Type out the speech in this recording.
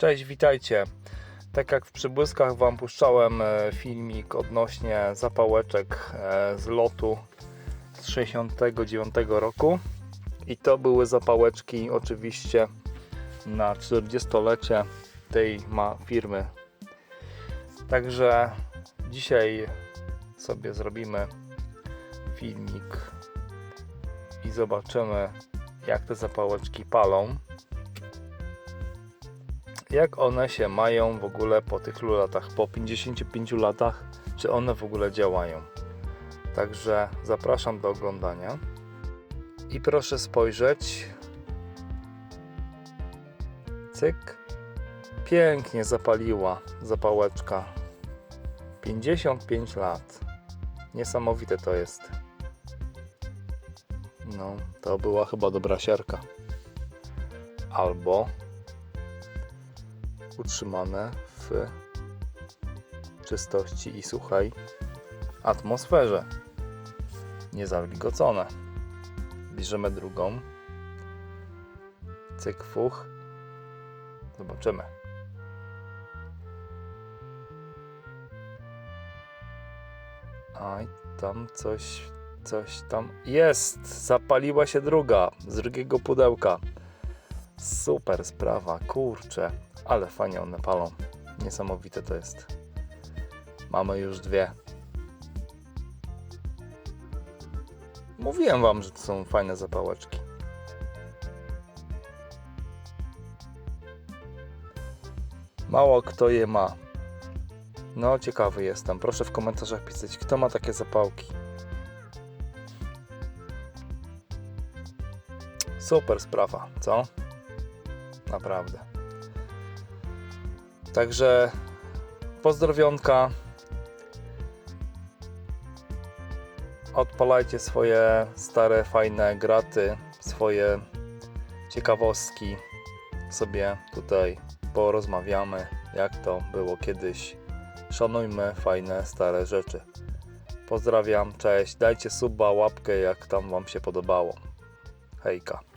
Cześć, witajcie. Tak jak w przybłyskach Wam puszczałem e, filmik odnośnie zapałeczek e, z lotu z 69 roku. I to były zapałeczki oczywiście na 40-lecie tej ma firmy. Także dzisiaj sobie zrobimy filmik i zobaczymy jak te zapałeczki palą jak one się mają w ogóle po tych latach, po 55 latach, czy one w ogóle działają. Także zapraszam do oglądania. I proszę spojrzeć. Cyk. Pięknie zapaliła zapałeczka. 55 lat. Niesamowite to jest. No, to była chyba dobra siarka. Albo utrzymane w czystości i suchej atmosferze. Niezawilgocone. Bierzemy drugą. Cyk, fuch. Zobaczymy. Aj, tam coś, coś tam jest. Zapaliła się druga z drugiego pudełka. Super sprawa, kurczę, ale fajnie one palą. Niesamowite to jest. Mamy już dwie. Mówiłem wam, że to są fajne zapałeczki. Mało kto je ma. No, ciekawy jestem. Proszę w komentarzach pisać, kto ma takie zapałki. Super sprawa, co? Naprawdę. Także pozdrowionka. Odpalajcie swoje stare, fajne graty, swoje ciekawostki. Sobie tutaj porozmawiamy, jak to było kiedyś. Szanujmy fajne, stare rzeczy. Pozdrawiam, cześć. Dajcie suba, łapkę, jak tam Wam się podobało. Hejka.